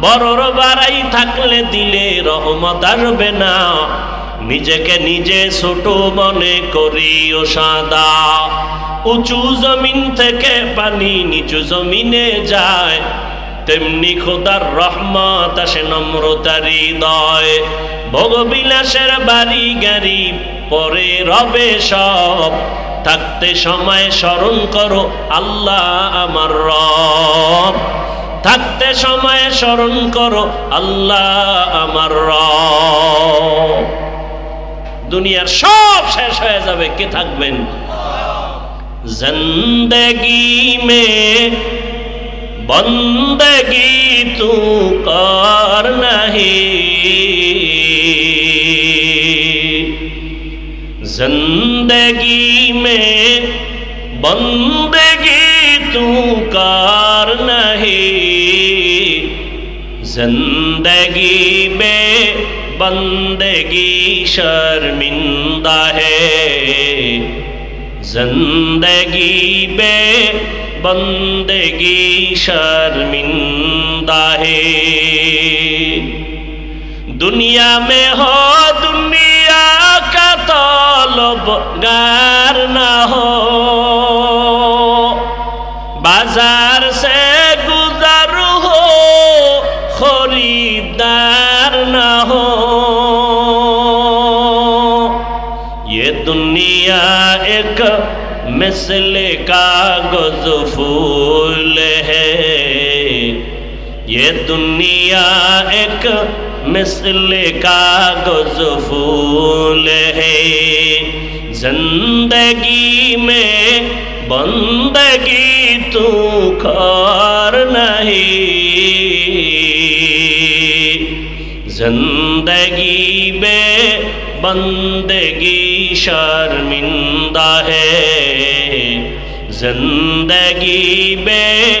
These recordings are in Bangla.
বড়র বাড়াই থাকলে দিলে রহমত আসবে না। নিজেকে নিজে ছোট মনে করি ও সাদা। উঁচু জমিন থেকে পানি নিচু জমিনে যায়। তেমনি খোদার রহমত আসে নম্রতার হৃদয়। ভোগবিলাসের বাড়ি গাড়ি পরে রবে সব। থাকতে সময় স্মরণ করো আল্লাহ আমার রব। থাকতে সময়ে স্মরণ করো, আল্লাহ আমার দুনিয়ার সব শেষ হয়ে যাবে, কে থাকবেন? জিন্দগি মে, বন্দগি তু কর নাহি। জিন্দগি মে, বন্দগি তু কর নাহি। زندگی میں بندگی شرمندہ ہے زندگی میں بندگی شرمندہ ہے دنیا میں ہو دنیا کا طالب گار دیا ایک مثل کا گزفول ہے۔ زندگی میں بندگی تو کار نہیں۔ زندگی میں بندگی شرمندہ ہے۔ زندگی میں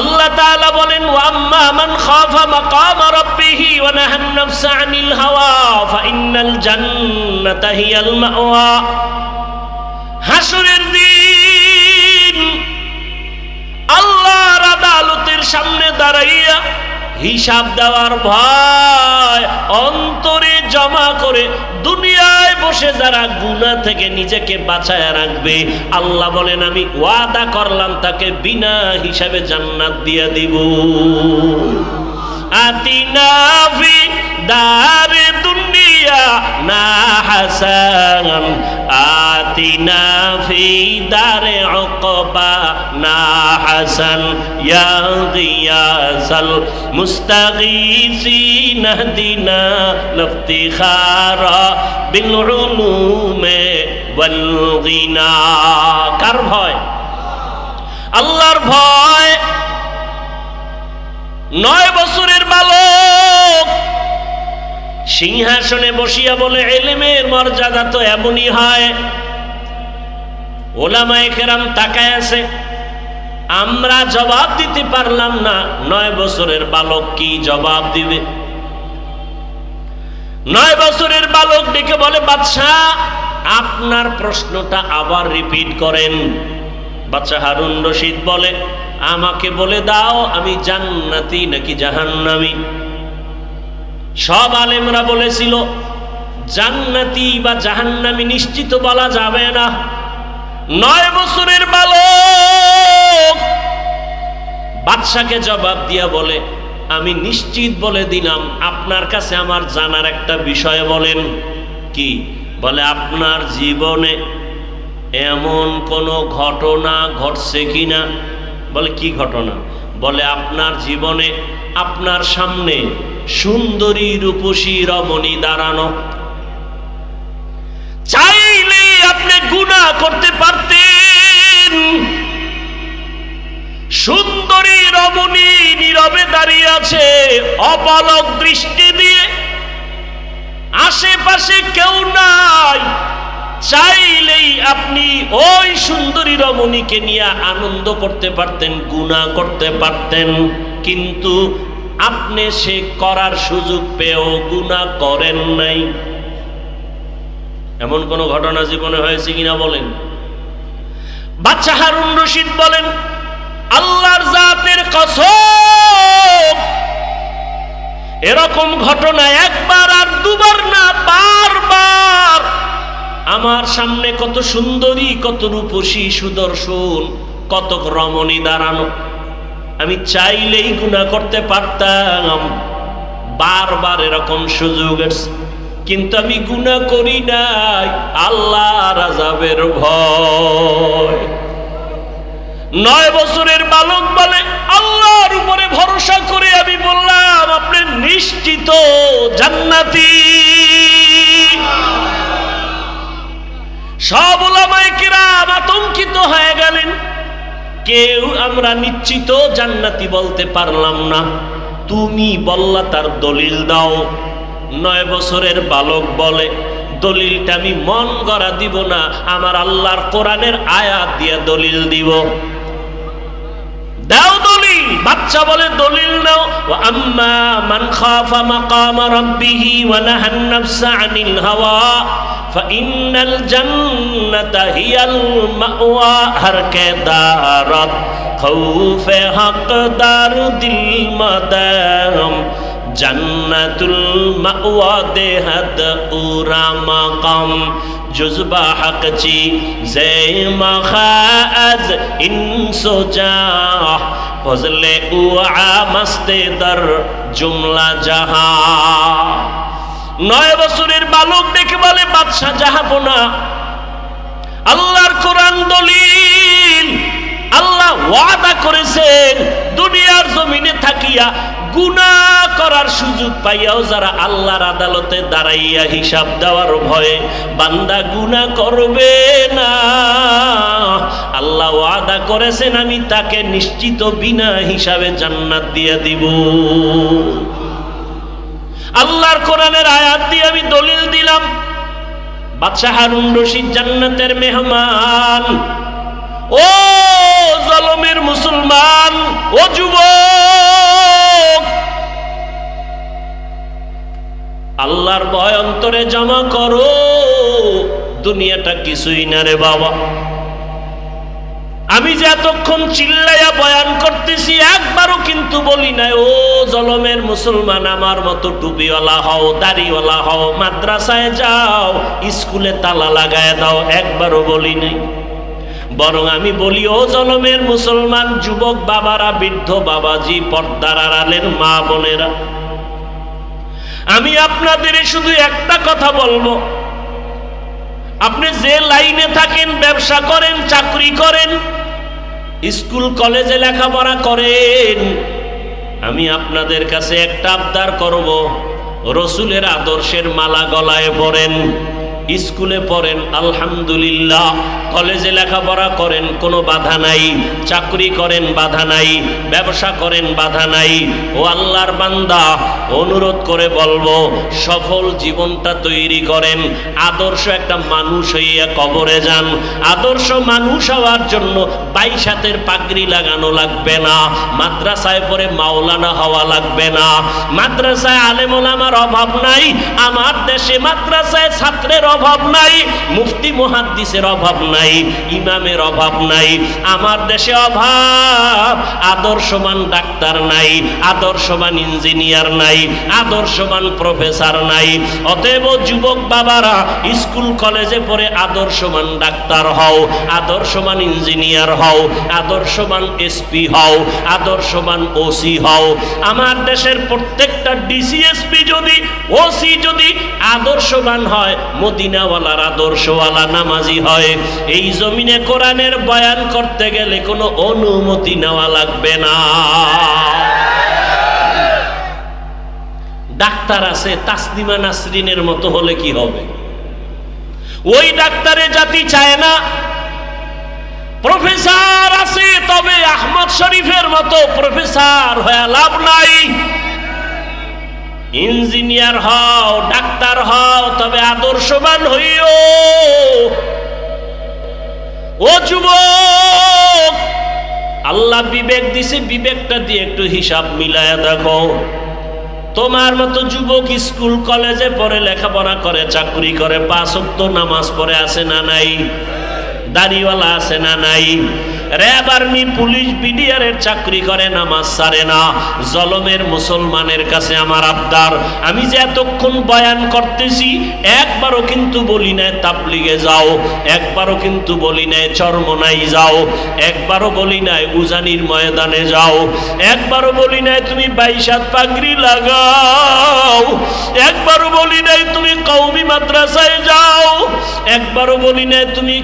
আল্লাহ তাআলা বলেন ওয়াম্মা মান খাফা মাকাম রাব্বিহি ওয়া নাহান নাফসা আনিল হাওয়া ফাইন্নাল জান্নাতা হিয়াল মাওয়া। হাসরের দিন আল্লাহর আদালতের সামনে দাঁড়াইয়া হিসাব দেওয়ার ভয়, অন্তরে জমা করে দুনিয়ায় বসে যারা গুনাহ থেকে নিজেকে বাঁচায় রাখবে, আল্লাহ বলেন, আমি ওয়াদা করলাম তাকে বিনা হিসাবে জান্নাত দিয়ে দিব। আতিনা ফি দুনিয়া না দারে উকবা না হাসান ইয়া গিয়াসাল মুস্তাগীসিন হদিনা লফতিখারা বিল উলুমে কার ভয়? আল্লাহর ভয়। নয় বছরের বালক। সিংহাসনে বসিয়া বলে, এলেমের মর্যাদা তো এমনই হয়। ওলামায়ে কেরাম তাকায় আছে। আমরা জবাব দিতে পারলাম না। নয় বছরের বালক কি জবাব দিবে? নয় বছরের বালক ডেকে বলে, বাদশাহ, আপনার প্রশ্নটা আবার রিপিট করেন। বাচ্চা হারুন রশিদ বলে, আমাকে বলে দাও, আমি জান্নাতি নাকি জাহান্নামি? সব আলেমরা বলেছিল, জান্নাতি বা জাহান্নামি নিশ্চিত বলা যাবে না। নয় বছরের বালক। বাদশাকে জবাব দিয়া বলে, আমি নিশ্চিত বলে দিলাম, আপনার কাছে আমার জানার একটা বিষয় বলেন। কি? বলে, আপনার জীবনে এমন কোনো ঘটনা ঘটছে কিনা বলে, কি ঘটনা? বলে, আপনার জীবনে আপনার সামনে সুন্দরী রূপসী রমণী দাঁড়ানো। গুণা করতে পারতেন। সুন্দরী রমণী নীরবে দাঁড়িয়ে আছে, অপলক দৃষ্টি দিয়ে। আশেপাশে কেউ নাই, চাইলেই আপনি ওই সুন্দরী রমণীকে নিয়ে আনন্দ করতে পারতেন গুণা করতে পারতেন। কিন্তু আপনি সে করার সুযোগ পেয়েও গুণা করেন নাই। এমন কোন ঘটনা জীবনে হয়েছে কিনা বলেন। বাচ্চা হারুন রশিদ বলেন, আল্লাহর জাতের কসম, এরকম ঘটনা একবার আর দুবার না, বারবার। আমার সামনে কত সুন্দরী, কত রূপসী সুদর্শন, কত রমণী দাঁড়ানো। আমি চাইলেই গুণা করতে পারতাম, বারবার এরকম সুযোগ এসছে। কিন্তু আমি গুণা করি নাই, আল্লাহ রাজাবের ভয়। নয় বছরের বালক বলে আল্লাহর উপরে ভরসা করে আমি বললাম, আপনি নিশ্চিত জান্নাতি? সব ওলামায়ে আতঙ্কিত হয়ে গেলেন। কেউ আমরা নিশ্চিত জান্নাতি বলতে পারলাম না। তুমি বল্লা তার দলিল দাও। নয় বছরের বালক বলে, দলিলটা আমি মন গড়া দিব না, আমার আল্লাহর কোরআনের আয়াত দিয়ে দলিল দিব। দাও দলিল, বাচ্চা বলে দলিল নাও। আম্মা মান খাফা মাকাম রাব্বিহি ওয়া নাহান নাফসা আনিল হাওয়া ফাইন্নাল জান্নাতা হিয়াল মাওয়া হর কে দারত খৌফে হকদার দিল মাদাম। জান্নাতুল মাওয়া দেহাত উরা মাকাম। জুজবা হাকচি জে মাখাজ ইনসো জাহ ফজলে উআ মস্তে দর জুমলা জাহা। নয় বছরের বালক দেখে বলে, বাদশাহ জাহাপনা আল্লাহর কোরআন দলিল। আল্লাহ ওয়াদা করেছেন, দুনিয়ার জমিনে থাকিয়া গুনাহ করার সুযোগ পাইয়াও যারা আল্লাহর আদালতে দাঁড়াইয়া হিসাব দেওয়ার ভয়ে বান্দা গুনাহ করবে না। আল্লাহ ওয়াদা করেছেন, আমি তাকে নিশ্চিত বিনা হিসাবে জান্নাত দিয়ে দিব। আল্লাহর কোরআনের আয়াত দিয়ে আমি দলিল দিলাম, বাদশাহ হারুন রশিদ জান্নাতের মেহমান। ও জলমের মুসলমান, ও যুবক! আল্লাহর ভয় অন্তরে জমা করো, দুনিয়াটা কিছুই না রে বাবা। আমি যে এতক্ষণ চিল্লাইয়া বয়ান করতেছি, একবারও কিন্তু বলি নাই, ও জলমের মুসলমান, আমার মতো টুপিওয়ালা হও, দাড়িওয়ালা হও, মাদ্রাসায় যাও, স্কুলে তালা লাগায় দাও, একবারও বলি নাই। বরং আমি বলি, ও জলমের মুসলমান, যুবক বাবারা, বৃদ্ধ বাবাজি, পর্দার আড়ালের মা বোনেরা, আমি আপনাদের শুধু একটা কথা বলব। আপনি যে লাইনে থাকেন, ব্যবসা করেন, চাকরি করেন, স্কুল, কলেজে লেখাপড়া করেন, আমি আপনাদের কাছে একটা আবদার করব, রসুলের আদর্শের মালা গলায় পড়েন স্কুলে পড়েন, আলহামদুলিল্লাহ। কলেজে লেখাপড়া করেন, কোনো বাধা নাই। চাকরি করেন, বাধা নাই। ব্যবসা করেন, বাধা নাই। ও আল্লাহর বান্দা, অনুরোধ করে বলব, সফল জীবনটা তৈরি করেন। আদর্শ একটা মানুষ হইয়া কবরে যান। আদর্শ মানুষ হওয়ার জন্য বাইশ হাতের পাগড়ি লাগানো লাগবে না। মাদ্রাসায় পরে মাওলানা হওয়া লাগবে না। মাদ্রাসায় আলেমোলামার অভাব নাই। আমার দেশে মাদ্রাসায় ছাত্রের অভাব নাই, মুফতি মুহাদ্দিসের অভাব নাই, ইমামের অভাব নাই, আমার দেশে অভাব, আদর্শবান ডাক্তার নাই, আদর্শবান ইঞ্জিনিয়ার নাই, আদর্শবান প্রফেসর নাই, অতএব যুবক বাবারা, স্কুল, কলেজে পড়ে আদর্শবান ডাক্তার হও, আদর্শবান ইঞ্জিনিয়ার হও, আদর্শবান এসপি হও, আদর্শবান ওসি হও। আমার দেশের প্রত্যেকটা ডিসিএসপি যদি, ওসি যদি আদর্শবান হয়, মোদি মদিনাওয়ালার আদর্শওয়ালা নামাজি হয়। এই জমিনে কোরআনের বয়ান করতে গেলে কোনো অনুমতি নেওয়া লাগবে না। ডাক্তার আছে তাসলিমা নাসরিনের মতো হলে কি হবে? ওই ডাক্তারে জাতি চায় না। প্রফেসর আছে, তবে আহমদ শরীফের মতো প্রফেসর হয়ে লাভ নাই। ইঞ্জিনিয়ার হও, ডাক্তার হও, তবে আদর্শবান হইও। ও যুবক, আল্লাহ বিবেক দিছে, বিবেকটা দিয়ে একটু হিসাব মিলায়া দেখো। তোমার মতো যুবক স্কুল, কলেজে পড়ে লেখাপড়া করে, চাকরি করে, পাঁচ নামাজ পড়ে আছে না নাই? দাড়িওয়ালা আছে না নাই? র্যাব আর্মি, পুলিশ বিডিআরের চাকরি করে, নামাজ সারে না। জলমের মুসলমানের কাছে আমার আবদার। আমি যে এতক্ষণ বয়ান করতেছি, একবারও কিন্তু বলি নাই, তাবলিগে যাও। একবারও কিন্তু বলি নাই, চরমনাই যাও। একবারও বলি নাই, উজানির ময়দানে যাও। একবারও বলি নাই, তুমি বাইশাত পাগড়ি লাগাও। একবারও বলি নাই, তুমি কৌমি মাদ্রাসায় যাও। একবারও বলি নাই, তুমি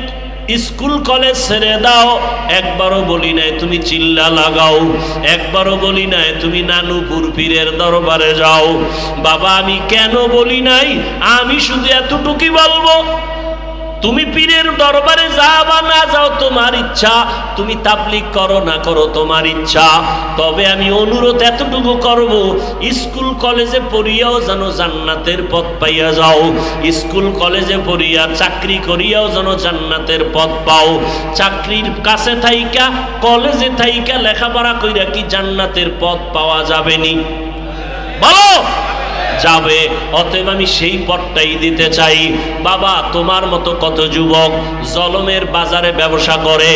স্কুল কলেজ ছেড়ে দাও। একবারও বলি নাই তুমি চিল্লা লাগাও। একবারও বলি নাই তুমি নানুপুর পীরের দরবারে যাও। বাবা, আমি কেন বলি নাই? আমি শুধু এতটুকুই বলব তুমি পীরের দরবারে যা বা না যাও, তোমার ইচ্ছা। তুমি তাবলিক করো না করো, তোমার ইচ্ছা। তবে আমি অনুরোধ এতটুকু করব, স্কুল কলেজে পড়িয়াও যেন জান্নাতের পথ পাইয়া যাও। স্কুল কলেজে পড়িয়া চাকরি করিয়াও যেন জান্নাতের পথ পাও। চাকরির কাছে থাইকা, কলেজে থাইকা লেখাপড়া কইরা কি জান্নাতের পথ পাওয়া যাবে নি? বলো! যাবে, অতএব আমি সেই পথটাই দিতে চাই। বাবা, তোমার মতো কত যুবক জলমের বাজারে ব্যবসা করে,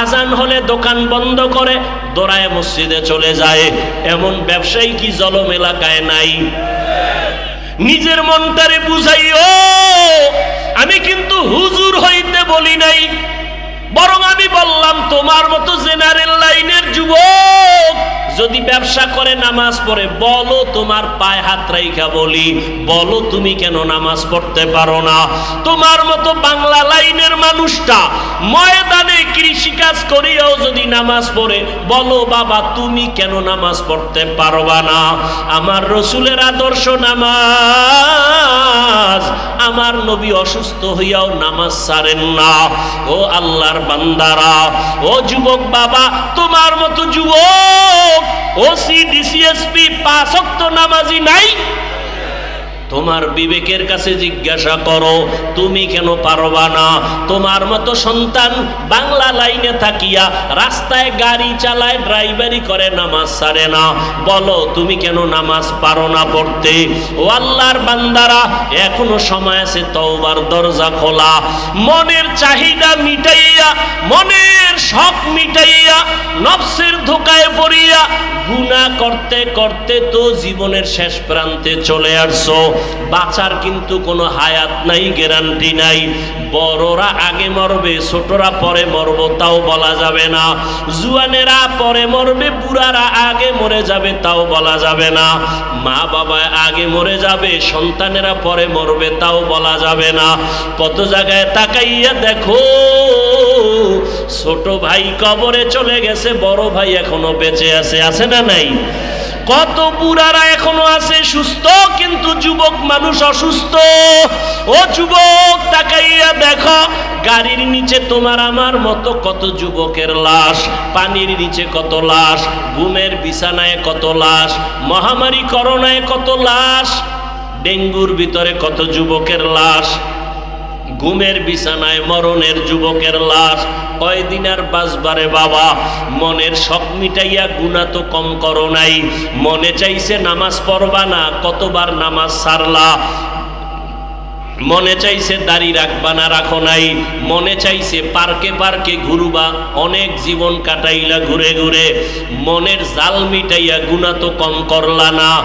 আজান হলে দোকান বন্ধ করে দোড়ায় মসজিদে চলে যায়। এমন ব্যবসায়ী কি জলম এলাকায় নাই? নিজের মনটারে বুঝাইও আমি কিন্তু হুজুর হইতে বলি নাই। বরং আমি বললাম, তোমার মতো জেনারেল লাইনের যুবক যদি ব্যবসা করে নামাজ পড়ে, বলো তোমার পায়ে হাত রাইখা বলি, বলো তুমি কেন নামাজ পড়তে পারো না? তোমার মতো বাংলা লাইনের মানুষটা ময়দানে কৃষিকাজ করিয়াও যদি নামাজ পড়ে, বলো বাবা তুমি কেন নামাজ পড়তে পারবা না? আমার রসুলের আদর্শ নামাজ, আমার নবী অসুস্থ হইয়াও নামাজ সারেন না। ও আল্লাহর বান্দারা, ও যুবক বাবা, তোমার মতো যুবক ও সি ডিসিএসপি পাঁচ ওয়াক্ত নামাজি নাই। তোমার বিবেকের কাছে জিজ্ঞাসা করো, তুমি কেন পারবা না? তোমার মতো সন্তান বাংলা লাইনে থাকিয়া রাস্তায় গাড়ি চালায় ড্রাইভারি করে, নামাজ সারে না। বলো, তুমি কেন নামাজ পারো না পড়তে? ও আল্লাহর বান্দারা, এখনও সময় আছে তওবার দরজা খোলা। মনের চাহিদা মিটাইয়া, মনের শখ মিটাইয়া, নফসের ধোকায় পড়িয়া গুনাহ করতে করতে তো জীবনের শেষ প্রান্তে চলে আসছো। বাঁচার কিন্তু কোনো হায়াত নাই, গ্যারান্টি নাই। বড়রা আগে মরবে, ছোটরা পরে মরব, তাও বলা যাবে না। জুয়ানেরা পরে মরবে, বুড়ারা আগে মরে যাবে, তাও বলা যাবে না। মা বাবা আগে মরে যাবে, সন্তানেরা পরে মরবে, তাও বলা যাবে না। কত জায়গায় তাকাইয়া দেখো, ছোট ভাই কবরে চলে গেছে, বড় ভাই এখনও বেঁচে আছে আছে না নাই? কত বুড়ারা এখনও আছে সুস্থ, কিন্তু যুবক মানুষ অসুস্থ। ও যুবক, তাকাইয়া দেখো, গাড়ির নিচে তোমার আমার মতো কত যুবকের লাশ, পানির নিচে কত লাশ, ঘুমের বিছানায় কত লাশ মহামারী করোনায় কত লাশ, ডেঙ্গুর ভিতরে কত যুবকের লাশ। ঘুমের বিছানায় মরণের যুবকের লাশ। কয়দিন আর বাঁচবারে বাবা, মনের শখ মিটাইয়া গুণা তো কম করো নাই। মনে চাইছে নামাজ পড়বা না, কতবার নামাজ সারলা। মনে চাইছে দাড়ি রাখবা না, রাখো নাই। মনে চাইছে পার্কে পার্কে ঘুরবা, অনেক জীবন কাটাইলা ঘুরে ঘুরে। মনের জাল মিটাইয়া গুণা তো কম করলা না।